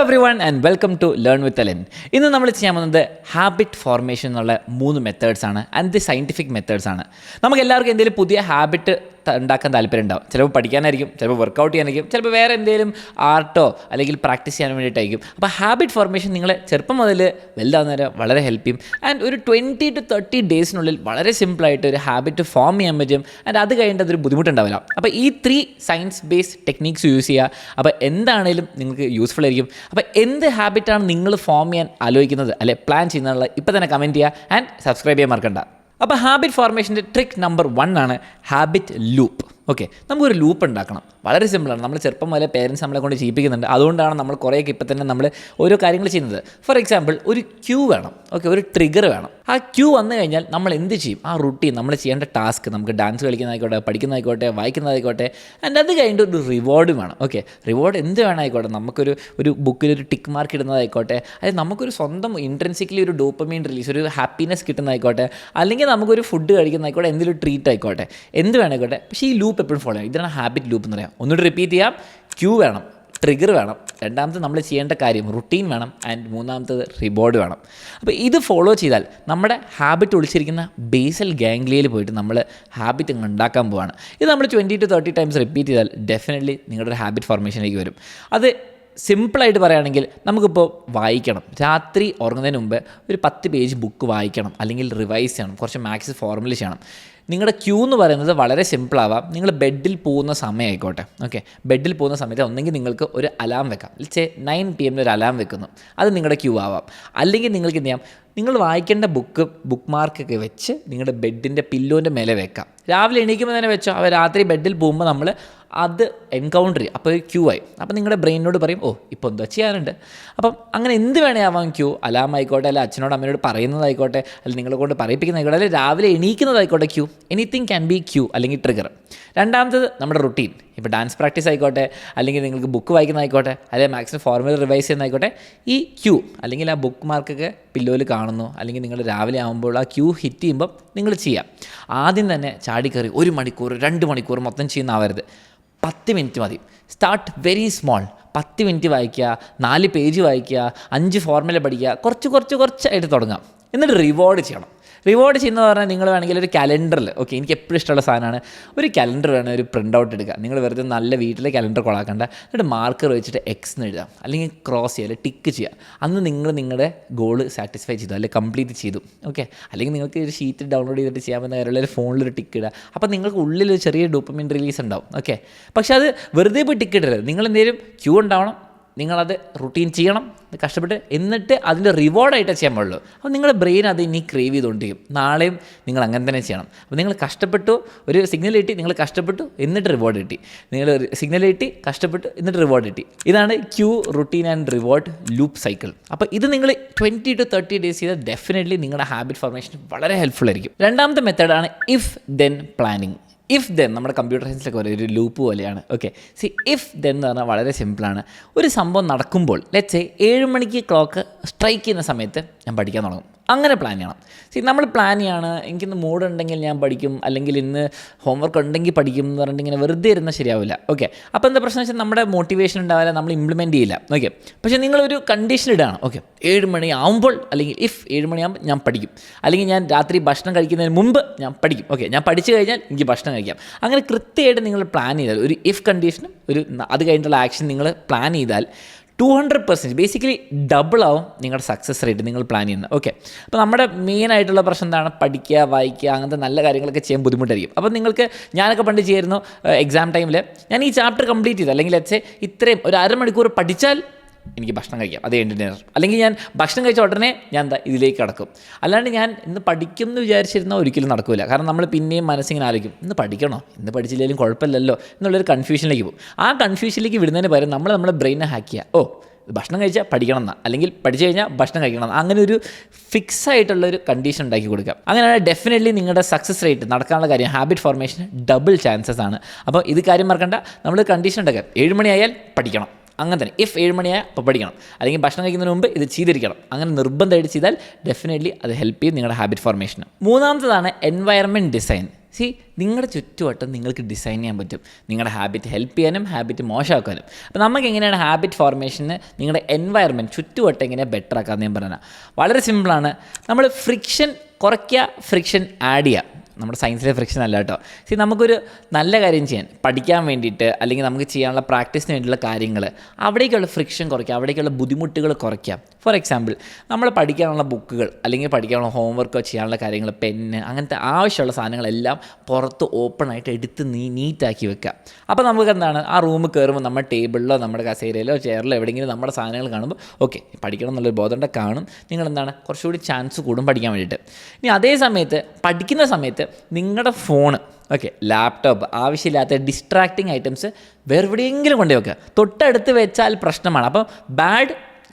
Everyone and welcome to learn with Allen ഇന്ന് നമ്മൾ ചെയ്യാൻ പോകുന്നത് ഹാബിറ്റ് ഫോർമേഷൻ എന്നുള്ള മൂന്ന് മെത്തേഡ്സ് ആണ് ആൻഡ് ദി സയന്റിഫിക് മെത്തേഡ്സ് ആണ്. നമുക്ക് എല്ലാവർക്കും എന്തെങ്കിലും പുതിയ ഹാബിറ്റ് ഉണ്ടാക്കാൻ താല്പര്യം ഉണ്ടാവും. ചിലപ്പോൾ പഠിക്കാനായിരിക്കും ചിലപ്പോൾ വർക്കൗട്ട് ചെയ്യാനായിരിക്കും ചിലപ്പോൾ വേറെ എന്തെങ്കിലും ആർട്ടോ അല്ലെങ്കിൽ പ്രാക്ടീസ് ചെയ്യാൻ വേണ്ടിയിട്ടായിരിക്കും. അപ്പോൾ ഹാബിറ്റ് ഫോർമേഷൻ നിങ്ങളെ ചെറുപ്പം മുതൽ വലുതാവുന്നവരെ വളരെ ഹെൽപ്പ് ചെയ്യും. ആൻഡ് ഒരു ട്വന്റി ടു തേർട്ടി ഡേയ്സിനുള്ളിൽ വളരെ സിമ്പിളായിട്ട് ഒരു ഹാബിറ്റ് ഫോം ചെയ്യാൻ പറ്റും. ആൻഡ് അത് കഴിഞ്ഞിട്ട് അതൊരു ബുദ്ധിമുട്ടുണ്ടാവില്ല. അപ്പോൾ ഈ three science based techniques use ചെയ്യുക. അപ്പോൾ എന്താണേലും നിങ്ങൾക്ക് യൂസ്ഫുൾ ആയിരിക്കും. അപ്പോൾ എന്ത് ഹാബിറ്റാണ് നിങ്ങൾ ഫോം ചെയ്യാൻ ആലോചിക്കുന്നത്? അല്ലെ പ്ലാൻ ചെയ്യുന്നതിനുള്ള ഇപ്പോൾ തന്നെ കമന്റ് ചെയ്യുക. ആൻഡ് സബ്സ്ക്രൈബ് ചെയ്യാൻ മറക്കണ്ട. അപ്പോൾ ഹാബിറ്റ് ഫോർമേഷന്റെ ട്രിക്ക് നമ്പർ വൺ ആണ് ഹാബിറ്റ് ലൂപ്പ് ഓക്കെ നമുക്കൊരു ലൂപ്പ് ഉണ്ടാക്കണം. വളരെ സിമ്പിളാണ് നമ്മൾ ചെറുപ്പം മുതലേ പേരൻസ് നമ്മളെ കൊണ്ട് ചെയ്യിപ്പിക്കുന്നുണ്ട് അതുകൊണ്ടാണ് നമ്മൾ കുറേയൊക്കെ ഇപ്പം തന്നെ നമ്മൾ ഓരോ കാര്യങ്ങൾ ചെയ്യുന്നത്. ഫോർ എക്സാമ്പിൾ ഒരു ക്യൂ വേണം. ഓക്കെ ഒരു ട്രിഗർ വേണം. ആ ക്യൂ വന്നു കഴിഞ്ഞാൽ നമ്മൾ എന്ത് ചെയ്യും? ആ റുട്ടീൻ നമ്മൾ ചെയ്യേണ്ട ടാസ്ക് നമുക്ക് ഡാൻസ് കളിക്കുന്നതായിക്കോട്ടെ പഠിക്കുന്നതായിക്കോട്ടെ വായിക്കുന്നതായിക്കോട്ടെ ആൻഡ് അത് കഴിഞ്ഞിട്ട് ഒരു റിവാർഡ് വേണം. ഓക്കെ റിവാർഡ് എന്ത് വേണമായിക്കോട്ടെ? നമുക്കൊരു ഒരു ബുക്കിൽ ഒരു ടിക്ക് മാർക്ക് ഇടുന്നതായിക്കോട്ടെ. അതായത് നമുക്കൊരു സ്വന്തം ഇൻട്രൻസിക്കലി ഒരു ഡോപ്പമീൻ റിലീസ് ഒരു ഹാപ്പിനെസ് കിട്ടുന്നതായിക്കോട്ടെ. അല്ലെങ്കിൽ നമുക്കൊരു ഫുഡ് കഴിക്കുന്നതായിക്കോട്ടെ എന്തെങ്കിലും ട്രീറ്റ് ആയിക്കോട്ടെ. എന്ത് വേണമായിക്കോട്ടെ? പക്ഷേ ഈ ലൂപ്പ് എപ്പോഴും ഫോളോ ചെയ്യണം ഇതാണ് ഹാബിറ്റ് ലൂപ്പ് എന്ന് പറയാം. ഒന്നുകൂടി റിപ്പീറ്റ് ചെയ്യാം. ക്യൂ വേണം. ട്രിഗർ വേണം. രണ്ടാമത്തെ നമ്മൾ ചെയ്യേണ്ട കാര്യം റുട്ടീൻ വേണം. ആൻഡ് മൂന്നാമത്തത് റിബോർഡ് വേണം. അപ്പോൾ ഇത് ഫോളോ ചെയ്താൽ നമ്മുടെ ഹാബിറ്റ് ഒളിച്ചിരിക്കുന്ന ബേസൽ ഗാംഗ്ലിയയിൽ പോയിട്ട് നമ്മൾ ഹാബിറ്റ് അങ്ങ് ഉണ്ടാക്കാൻ പോവാണ്. ഇത് നമ്മൾ twenty two thirty times repeat ചെയ്താൽ ഡെഫിനറ്റ്ലി നിങ്ങളുടെ ഒരു ഹാബിറ്റ് ഫോർമേഷനിലേക്ക് വരും. അത് സിമ്പിളായിട്ട് പറയുകയാണെങ്കിൽ നമുക്കിപ്പോൾ വായിക്കണം. രാത്രി ഉറങ്ങുന്നതിന് മുമ്പ് ഒരു പത്ത് പേജ് ബുക്ക് വായിക്കണം. അല്ലെങ്കിൽ റിവൈസ് ചെയ്യണം. കുറച്ച് മാത്സ് ഫോർമുല ചെയ്യണം. നിങ്ങളുടെ ക്യൂ എന്ന് പറയുന്നത് വളരെ സിമ്പിളാവാം നിങ്ങൾ ബെഡിൽ പോകുന്ന സമയമായിക്കോട്ടെ ഓക്കെ ബെഡിൽ പോകുന്ന സമയത്ത് ഒന്നെങ്കിൽ നിങ്ങൾക്ക് ഒരു അലാം വെക്കാം. ചേ നയൻ പി എമ്മിൽ ഒരു അലാം വെക്കുന്നു. അത് നിങ്ങളുടെ ക്യൂ ആവാം. അല്ലെങ്കിൽ നിങ്ങൾക്ക് എന്ത് ചെയ്യാം? നിങ്ങൾ വായിക്കേണ്ട ബുക്ക് ബുക്ക് മാർക്കൊക്കെ വെച്ച് നിങ്ങളുടെ ബെഡിന്റെ പില്ലോന്റെ മേലെ വെക്കാം. രാവിലെ എണീക്കുമ്പോൾ തന്നെ വെച്ചോ? അവർ രാത്രി ബെഡിൽ പോകുമ്പോൾ നമ്മൾ അത് എൻകൗണ്ടർ ചെയ്യും. അപ്പോൾ ക്യൂ ആയി. അപ്പോൾ നിങ്ങളുടെ ബ്രെയിനോട് പറയും ഓ ഇപ്പോൾ എന്താ ചെയ്യാനുണ്ട്? അപ്പം അങ്ങനെ എന്ത് വേണേ ആവാം ക്യൂ? അലാം ആയിക്കോട്ടെ അല്ല അച്ഛനോട് അമ്മയോട് പറയുന്നതായിക്കോട്ടെ അല്ലെങ്കിൽ നിങ്ങളെ കൊണ്ട് പറയിപ്പിക്കുന്നതായിക്കോട്ടെ അല്ലെങ്കിൽ രാവിലെ എണീക്കുന്നതായിക്കോട്ടെ cue? Anything can be cue അല്ലെങ്കിൽ ട്രിഗർ രണ്ടാമത്തത് നമ്മുടെ റുട്ടീൻ ഇപ്പോൾ ഡാൻസ് പ്രാക്ടീസ് ആയിക്കോട്ടെ അല്ലെങ്കിൽ നിങ്ങൾക്ക് ബുക്ക് വായിക്കുന്നതായിക്കോട്ടെ അല്ലെങ്കിൽ മാക്സിമം ഫോർമുല റിവൈസ് ചെയ്യുന്നതായിക്കോട്ടെ ഈ ക്യൂ അല്ലെങ്കിൽ ആ ബുക്ക് മാർക്കൊക്കെ പില്ലോയിൽ കാണുന്നു. അല്ലെങ്കിൽ നിങ്ങൾ രാവിലെ ആകുമ്പോൾ ആ ക്യൂ ഹിറ്റ് ചെയ്യുമ്പോൾ നിങ്ങൾ ചെയ്യാം. ആദ്യം തന്നെ ചാടിക്കറി ഒരു മണിക്കൂർ രണ്ട് മണിക്കൂർ മൊത്തം ചെയ്യുന്ന ആവരുത് പത്ത് മിനിറ്റ് മതി. സ്റ്റാർട്ട് വെരി സ്മോൾ പത്ത് മിനിറ്റ് വായിക്കുക നാല് പേജ് വായിക്കുക അഞ്ച് ഫോർമുല പഠിക്കുക കുറച്ച് കുറച്ച് കുറച്ചായിട്ട് തുടങ്ങാം. എന്നിട്ട് റിവാർഡ് ചെയ്യണം. റിവാർഡ് ചെയ്യുന്നത് പറഞ്ഞാൽ നിങ്ങൾ വേണമെങ്കിൽ ഒരു കലണ്ടറിൽ ഓക്കെ എനിക്ക് എപ്പോഴും ഇഷ്ടമുള്ള സാധനമാണ്. ഒരു കലണ്ടർ വേണം ഒരു പ്രിന്റ് ഔട്ട് എടുക്കുക. നിങ്ങൾ വെറുതെ നല്ല വീട്ടിലെ കലണ്ടർ കൊളാക്കണ്ട. എന്നിട്ട് മാർക്കർ വെച്ചിട്ട് എക്സ് എന്ന് എഴുതാം അല്ലെങ്കിൽ ക്രോസ് ചെയ്യുക അല്ലെങ്കിൽ ടിക്ക് ചെയ്യുക. അന്ന് നിങ്ങൾ നിങ്ങളുടെ ഗോൾ സാറ്റിസ്ഫൈ ചെയ്തു അല്ലെങ്കിൽ കംപ്ലീറ്റ് ചെയ്തു ഓക്കെ അല്ലെങ്കിൽ നിങ്ങൾക്ക് ഒരു ഷീറ്റ് ഡൗൺലോഡ് ചെയ്തിട്ട് ചെയ്യാൻ പറ്റുന്ന കാര്യമുള്ള ഒരു ഫോണിലൊരു ടിക്ക് ഇടുക. അപ്പോൾ നിങ്ങൾക്ക് ഉള്ളിൽ ഒരു ചെറിയ ഡോപ്പമിൻ റിലീസ് ഉണ്ടാവും ഓക്കെ പക്ഷേ അത് വെറുതെ പോയി ടിക്ക് ഇടരുത്. നിങ്ങൾ എന്തെങ്കിലും ക്യൂ ഉണ്ടാവണം. നിങ്ങളത് റുട്ടീൻ ചെയ്യണം കഷ്ടപ്പെട്ട് എന്നിട്ട് അതിന്റെ റിവാർഡായിട്ട് ചെയ്യാൻ പാടുള്ളൂ. അപ്പോൾ നിങ്ങളുടെ ബ്രെയിൻ അത് ഇനി ക്രേവ് ചെയ്തുകൊണ്ടിരിക്കും. നാളെയും നിങ്ങൾ അങ്ങനെ തന്നെ ചെയ്യണം. അപ്പോൾ നിങ്ങൾ കഷ്ടപ്പെട്ടു ഒരു സിഗ്നൽ കിട്ടി നിങ്ങൾ കഷ്ടപ്പെട്ടു എന്നിട്ട് റിവാർഡ് കിട്ടി. നിങ്ങൾ സിഗ്നൽ കിട്ടി കഷ്ടപ്പെട്ടു എന്നിട്ട് റിവാർഡ് കിട്ടി. ഇതാണ് cue routine and reward loop cycle അപ്പോൾ ഇത് നിങ്ങൾ ട്വന്റി ടു തേർട്ടി ഡേയ്സ് ചെയ്താൽ ഡെഫിനറ്റ്ലി നിങ്ങളുടെ ഹാബിറ്റ് ഫോർമേഷൻ വളരെ ഹെൽപ്ഫുൾ ആയിരിക്കും. രണ്ടാമത്തെ മെത്തേഡാണ് if then planning if then നമ്മുടെ കമ്പ്യൂട്ടർ സയൻസിലൊക്കെ പറയും ഒരു ലൂപ്പ് പോലെയാണ്. ഓക്കെ സി ഇഫ് ദെൻ എന്ന് പറഞ്ഞാൽ വളരെ സിമ്പിളാണ് ഒരു സംഭവം നടക്കുമ്പോൾ ലെറ്റ്സ് ഏഴ് മണിക്ക് ക്ലോക്ക് സ്ട്രൈക്ക് ചെയ്യുന്ന സമയത്ത് ഞാൻ പഠിക്കാൻ തുടങ്ങും. അങ്ങനെ പ്ലാൻ ചെയ്യണം. സി നമ്മൾ പ്ലാൻ ചെയ്യാണ് എനിക്കിന്ന് മൂഡ് ഉണ്ടെങ്കിൽ ഞാൻ പഠിക്കും അല്ലെങ്കിൽ ഇന്ന് ഹോംവർക്ക് ഉണ്ടെങ്കിൽ പഠിക്കും എന്ന് പറഞ്ഞിട്ട് ഇങ്ങനെ വെറുതെ ഇരുന്നാൽ ശരിയാവില്ല. ഓക്കെ അപ്പോൾ എന്താ പ്രശ്നം വെച്ചാൽ നമ്മുടെ മോട്ടിവേഷൻ ഉണ്ടാവില്ല നമ്മൾ ഇംപ്ലിമെന്റ് ചെയ്യില്ല. ഓക്കെ പക്ഷേ നിങ്ങളൊരു കണ്ടീഷൻ ഇടുകയാണ്. ഓക്കെ ഏഴ് മണി ആകുമ്പോൾ അല്ലെങ്കിൽ ഇഫ് ഏഴ് മണിയാകുമ്പോൾ ഞാൻ പഠിക്കും. അല്ലെങ്കിൽ ഞാൻ രാത്രി ഭക്ഷണം കഴിക്കുന്നതിന് മുമ്പ് ഞാൻ പഠിക്കും. ഓക്കെ ഞാൻ പഠിച്ചു കഴിഞ്ഞാൽ എനിക്ക് ഭക്ഷണം കഴിക്കാം. അങ്ങനെ കൃത്യമായിട്ട് നിങ്ങൾ പ്ലാൻ ചെയ്താൽ ഒരു ഇഫ് കണ്ടീഷനും ഒരു അത് കഴിഞ്ഞിട്ടുള്ള ആക്ഷൻ നിങ്ങൾ പ്ലാൻ ചെയ്താൽ two hundred percent basically double ആവും നിങ്ങളുടെ സക്സസ് റേറ്റ് നിങ്ങൾ പ്ലാൻ ചെയ്യുന്നത്. ഓക്കെ അപ്പോൾ നമ്മുടെ മെയിൻ ആയിട്ടുള്ള പ്രശ്നം എന്താണ്? പഠിക്കുക വായിക്കുക അങ്ങനത്തെ നല്ല കാര്യങ്ങളൊക്കെ ചെയ്യാൻ ബുദ്ധിമുട്ടായിരിക്കും. അപ്പോൾ നിങ്ങൾക്ക് ഞാനൊക്കെ പണ്ട് ചെയ്യായിരുന്നു എക്സാം ടൈമിൽ ഞാൻ ഈ ചാപ്റ്റർ കംപ്ലീറ്റ് ചെയ്തു. അല്ലെങ്കിൽ ലെറ്റ്സ് ഇത്രയും ഒരു അരമണിക്കൂർ പഠിച്ചാൽ എനിക്ക് ഭക്ഷണം കഴിക്കാം. അത് കഴിഞ്ഞ് ഡിന്നർ അല്ലെങ്കിൽ ഞാൻ ഭക്ഷണം കഴിച്ച ഉടനെ ഞാൻ ഇതിലേക്ക് കടക്കും. അല്ലാണ്ട് ഞാൻ ഇന്ന് പഠിക്കും എന്ന് വിചാരിച്ചിരുന്നാൽ ഒരിക്കലും നടക്കില്ല കാരണം നമ്മൾ പിന്നെയും മനസ്സിങ്ങനെ ആലോചിക്കും ഇന്ന് പഠിക്കണോ? ഇന്ന് പഠിച്ചില്ലെങ്കിലും കുഴപ്പമില്ലല്ലോ എന്നുള്ളൊരു കൺഫ്യൂഷനിലേക്ക് പോകും. ആ കൺഫ്യൂഷനിലേക്ക് വിടുന്നതിന് പകരം നമ്മൾ നമ്മുടെ ബ്രെയിനെ ഹാക്ക് ചെയ്യുക. ഓ ഭക്ഷണം കഴിച്ചാൽ പഠിക്കണം എന്നാ അല്ലെങ്കിൽ പഠിച്ചു കഴിഞ്ഞാൽ ഭക്ഷണം കഴിക്കണം അങ്ങനെ ഒരു ഫിക്സ് ആയിട്ടുള്ള ഒരു കണ്ടീഷൻ ഉണ്ടാക്കി കൊടുക്കുക. അങ്ങനെയാണ് ഡെഫിനറ്റ്ലി നിങ്ങളുടെ സക്സസ് റേറ്റ് നടക്കാനുള്ള കാര്യം ഹാബിറ്റ് ഫോർമേഷൻ ഡബിൾ ചാൻസസ് ആണ്. അപ്പോൾ ഇത് കാര്യം മറക്കണ്ട. നമ്മൾ കണ്ടീഷൻ ഉണ്ടാക്കാം ഏഴ് മണിയായാൽ പഠിക്കണം. അങ്ങനെ തന്നെ. ഇഫ് ഏഴ് മണിയായ അപ്പോൾ പഠിക്കണം. അല്ലെങ്കിൽ ഭക്ഷണം കഴിക്കുന്നതിന് മുമ്പ് ഇത് ചെയ്തിരിക്കണം. അങ്ങനെ നിർബന്ധമായിട്ട് ചെയ്താൽ ഡെഫിനറ്റ്ലി അത് ഹെൽപ്പ് ചെയ്യും നിങ്ങളുടെ ഹാബിറ്റ് ഫോർമേഷന് മൂന്നാമത്തതാണ് എൻവയറമെന്റ് ഡിസൈൻ സി നിങ്ങളുടെ ചുറ്റുവട്ടം നിങ്ങൾക്ക് ഡിസൈൻ ചെയ്യാൻ പറ്റും. നിങ്ങളുടെ ഹാബിറ്റ് ഹെൽപ്പ് ചെയ്യാനും ഹാബിറ്റ് മോശമാക്കാനും. അപ്പോൾ നമുക്ക് എങ്ങനെയാണ് ഹാബിറ്റ് ഫോർമേഷന് നിങ്ങളുടെ എൻവയറമെന്റ് ചുറ്റുവട്ടം എങ്ങനെ ബെറ്റർ ആക്കാമെന്ന് ഞാൻ പറഞ്ഞാൽ വളരെ സിമ്പിളാണ് നമ്മൾ ഫ്രിക്ഷൻ കുറയ്ക്കുക ഫ്രിക്ഷൻ ആഡ് ചെയ്യുക. നമ്മുടെ സയൻസിലെ ഫ്രിക്ഷൻ അല്ല കേട്ടോ. സി നമുക്കൊരു നല്ല കാര്യം ചെയ്യാൻ പഠിക്കാൻ വേണ്ടിയിട്ട് അല്ലെങ്കിൽ നമുക്ക് ചെയ്യാനുള്ള പ്രാക്ടീസിന് വേണ്ടിയുള്ള കാര്യങ്ങൾ അവിടേക്കുള്ള ഫ്രിക്ഷൻ കുറയ്ക്കുക അവിടേക്കുള്ള ബുദ്ധിമുട്ടുകൾ കുറയ്ക്കാം. ഫോർ എക്സാമ്പിൾ നമ്മൾ പഠിക്കാനുള്ള ബുക്കുകൾ അല്ലെങ്കിൽ പഠിക്കാനുള്ള ഹോംവർക്കോ ചെയ്യാനുള്ള കാര്യങ്ങൾ പെന്ന് അങ്ങനത്തെ ആവശ്യമുള്ള സാധനങ്ങളെല്ലാം പുറത്ത് ഓപ്പൺ ആയിട്ട് എടുത്ത് നീ നീറ്റാക്കി വെക്കുക. അപ്പോൾ നമുക്ക് എന്താണ്? ആ റൂമിൽ കയറുമ്പോൾ നമ്മുടെ ടേബിളിലോ നമ്മുടെ കസേരയിലോ ചെയറിലോ എവിടെയെങ്കിലും നമ്മുടെ സാധനങ്ങൾ കാണുമ്പോൾ ഓക്കെ പഠിക്കണം എന്നുള്ളൊരു ബോധം കാണും. നിങ്ങൾ എന്താണ് കുറച്ചുകൂടി ചാൻസ് കൂടും പഠിക്കാൻ വേണ്ടിയിട്ട്. ഇനി അതേ സമയത്ത് പഠിക്കുന്ന സമയത്ത് നിങ്ങളുടെ ഫോണ് ഓക്കെ ലാപ്ടോപ്പ് ആവശ്യമില്ലാത്ത ഡിസ്ട്രാക്റ്റിംഗ് ഐറ്റംസ് വേറെ എവിടെയെങ്കിലും കൊണ്ടുപോയി വെക്കുക തൊട്ടടുത്ത് വെച്ചാൽ പ്രശ്നമാണ്. അപ്പം ബാഡ്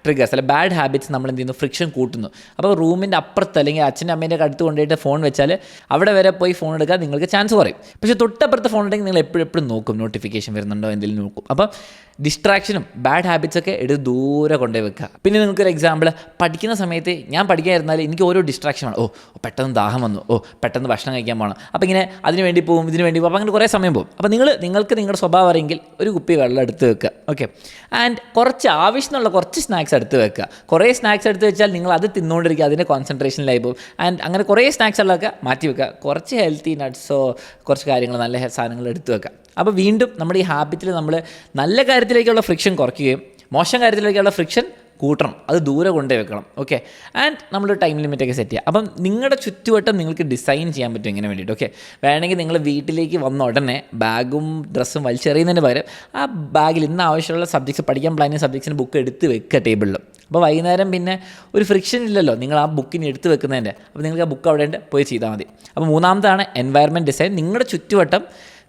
ട്രിഗേഴ്സ് അല്ലെ ബാഡ് ഹാബിറ്റ്സ് നമ്മൾ എന്ത് ചെയ്യുന്നു? ഫ്രിക്ഷൻ കൂട്ടുന്നു. അപ്പോൾ റൂമിന്റെ അപ്പുറത്ത് അല്ലെങ്കിൽ അച്ഛന്റെ അമ്മേന്റെ അടുത്ത് കൊണ്ടുപോയിട്ട് ഫോൺ വെച്ചാൽ അവിടെ വരെ പോയി ഫോൺ എടുക്കാൻ നിങ്ങൾക്ക് ചാൻസ് കുറയും. പക്ഷേ തൊട്ടപ്പുറത്ത് ഫോൺ ഉണ്ടെങ്കിൽ നിങ്ങൾ എപ്പോഴും എപ്പോഴും നോക്കും. നോട്ടിഫിക്കേഷൻ വരുന്നുണ്ടോ? എന്തെങ്കിലും നോക്കും. അപ്പോൾ ഡിസ്ട്രാക്ഷനും ബാഡ് ഹാബിറ്റ്സൊക്കെ എടുത്ത് ദൂരെ കൊണ്ടുപോയി വെക്കുക. പിന്നെ നിങ്ങൾക്കൊരു എക്സാമ്പിൾ പഠിക്കുന്ന സമയത്ത് ഞാൻ പഠിക്കാതിരുന്നാൽ എനിക്ക് ഓരോ ഡിസ്ട്രാക്ഷൻ ആണ്. ഓ പെട്ടെന്ന് ദാഹം വന്നു. ഓ പെട്ടെന്ന് ഭക്ഷണം കഴിക്കാൻ പോകണം അപ്പോൾ ഇങ്ങനെ അതിന് വേണ്ടി പോകും ഇതിന് വേണ്ടി പോകും അങ്ങനെ കുറേ സമയം പോകും. അപ്പോൾ നിങ്ങൾ നിങ്ങൾക്ക് നിങ്ങളുടെ സ്വഭാവം അറിയെങ്കിൽ ഒരു കുപ്പി വെള്ളം എടുത്ത് വെക്കുക. ഓക്കെ ആൻഡ് കുറച്ച് ആവശ്യമുള്ള കുറച്ച് സ്നാക്സ് എടുത്ത് വെക്കുക. കുറേ സ്നാക്സ് എടുത്ത് വെച്ചാൽ നിങ്ങൾ അത് തിന്നുകൊണ്ടിരിക്കുക അതിന്റെ കോൺസെൻട്രേഷനിലായി പോകും. ആൻഡ് അങ്ങനെ കുറേ സ്നാക്സ് ഉള്ളതൊക്കെ മാറ്റി വെക്കുക. കുറച്ച് ഹെൽത്തി നട്ട്സോ കുറച്ച് കാര്യങ്ങൾ നല്ല സാധനങ്ങൾ എടുത്ത് വെക്കുക. അപ്പോൾ വീണ്ടും നമ്മുടെ ഈ ഹാബിറ്റിൽ നമ്മൾ നല്ല കാര്യത്തിലേക്കുള്ള ഫ്രിക്ഷൻ കുറയ്ക്കുകയും മോശം കാര്യത്തിലേക്കുള്ള ഫ്രിക്ഷൻ കൂട്ടണം. അത് ദൂരെ കൊണ്ടേ വെക്കണം. ഓക്കെ ആൻഡ് നമ്മൾ ടൈം ലിമിറ്റൊക്കെ സെറ്റ് ചെയ്യുക. അപ്പം നിങ്ങളുടെ ചുറ്റുവട്ടം നിങ്ങൾക്ക് ഡിസൈൻ ചെയ്യാൻ പറ്റും ഇങ്ങനെ വേണ്ടിയിട്ട്. ഓക്കെ വേണമെങ്കിൽ നിങ്ങൾ വീട്ടിലേക്ക് വന്ന ഉടനെ ബാഗും ഡ്രസ്സും വലിച്ചെറിയുന്നതിന് പകരം ആ ബാഗിൽ ഇന്ന് ആവശ്യമുള്ള സബ്ജക്ട്സ് പഠിക്കാൻ പ്ലാൻ ചെയ്യുന്ന സബ്ജക്ട്സിന് ബുക്ക് എടുത്ത് വെക്കുക ടേബിളിൽ അപ്പോൾ വൈകുന്നേരം പിന്നെ ഒരു ഫ്രിക്ഷൻ ഇല്ലല്ലോ. നിങ്ങൾ ആ ബുക്കിന് എടുത്ത് വെക്കുന്നതിന്റെ. അപ്പോൾ നിങ്ങൾക്ക് ആ ബുക്ക് അവിടെ ഉണ്ട് പോയി ചെയ്താൽ മതി. അപ്പോൾ മൂന്നാമതാണ് എൻവയറമെന്റ് ഡിസൈൻ നിങ്ങളുടെ ചുറ്റുവട്ടം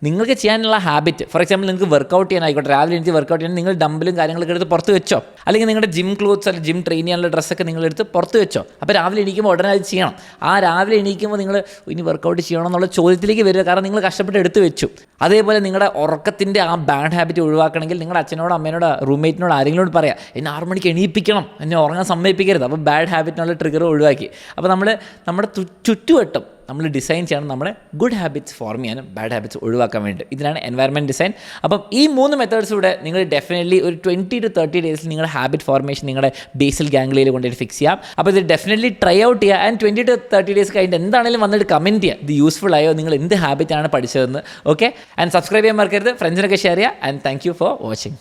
നിങ്ങൾക്ക് ചെയ്യാനുള്ള ഹാബിറ്റ് ഫോർ എക്സാമ്പിൾ നിങ്ങൾക്ക് വർക്കൗട്ട് ചെയ്യാനായിക്കോട്ടെ രാവിലെ എനിക്ക് വർക്കൗട്ട് ചെയ്യാൻ നിങ്ങൾ ഡംബിലും കാര്യങ്ങളൊക്കെ എടുത്ത് പുറത്ത് വെച്ചോ. അല്ലെങ്കിൽ നിങ്ങളുടെ ജിം ക്ലോത്ത്സ് അല്ലെങ്കിൽ ജിം ട്രെയിൻ ചെയ്യാനുള്ള ഡ്രസ്സൊക്കെ നിങ്ങൾ എടുത്ത് പുറത്ത് വെച്ചോ. അപ്പോൾ രാവിലെ എണീക്കുമ്പോൾ ഉടനെ അത് ചെയ്യണം. ആ രാവിലെ എണീക്കുമ്പോൾ നിങ്ങൾ ഇനി വർക്കൗട്ട് ചെയ്യണം എന്നുള്ള ചോദ്യത്തിലേക്ക് വരിക. കാരണം നിങ്ങൾ കഷ്ടപ്പെട്ട് എടുത്ത് വെച്ചു. അതേപോലെ നിങ്ങളുടെ ഉറക്കത്തിന്റെ ആ ബാഡ് ഹാബിറ്റ് ഒഴിവാക്കണമെങ്കിൽ നിങ്ങളുടെ അച്ഛനോട് അമ്മേനോട് റൂംമേറ്റിനോട് ആരെങ്കിലും പറയാം എന്നെ ആറു മണിക്ക് എണീപ്പിക്കണം. എന്നെ ഉറങ്ങാൻ സമ്മതിപ്പിക്കരുത്. അപ്പോൾ ബാഡ് ഹാബിറ്റിനുള്ള ട്രിഗർ ഒഴിവാക്കി. അപ്പോൾ നമ്മൾ നമ്മുടെ ചുറ്റുവട്ടം നമ്മൾ ഡിസൈൻ ചെയ്യണം നമ്മുടെ ഗുഡ് ഹാബിറ്റ്സ് ഫോം ചെയ്യാനും ബാഡ് ഹാബിറ്റ്സ് ഒഴിവാക്കാൻ വേണ്ടി ഇതിനാണ് എൻവയർമെന്റ് ഡിസൈൻ അപ്പം ഈ മൂന്ന് മെത്തേഡ്സിലൂടെ നിങ്ങൾ ഡെഫിനറ്റ്ലി ഒരു ട്വന്റി ടു തേർട്ടി ഡേയ്സിൽ നിങ്ങളുടെ ഹാബിറ്റ് ഫോർമേഷൻ നിങ്ങളുടെ ബേസിൽ ഗാംഗ്ലിയിൽ കൊണ്ടുപോയി ഫിക്സ് ചെയ്യാം. അപ്പോൾ ഇത് ഡെഫിനറ്റ്ലി ട്രൈ ഔട്ട് ചെയ്യുക. And twenty two thirty days കഴിഞ്ഞിട്ട് എന്താണെങ്കിലും വന്നിട്ട് കമന്റ് ചെയ്യുക. ഇത് യൂസ്ഫുൾ ആയോ? നിങ്ങൾ എന്ത് ഹാബിറ്റാണ് പഠിച്ചതെന്ന്. ഓക്കെ ആൻഡ് സബ്സ്ക്രൈബ് ചെയ്യാൻ മറക്കരുത്. ഫ്രണ്ട്സിനൊക്കെ ഷെയർ ചെയ്യുക. And thank you for watching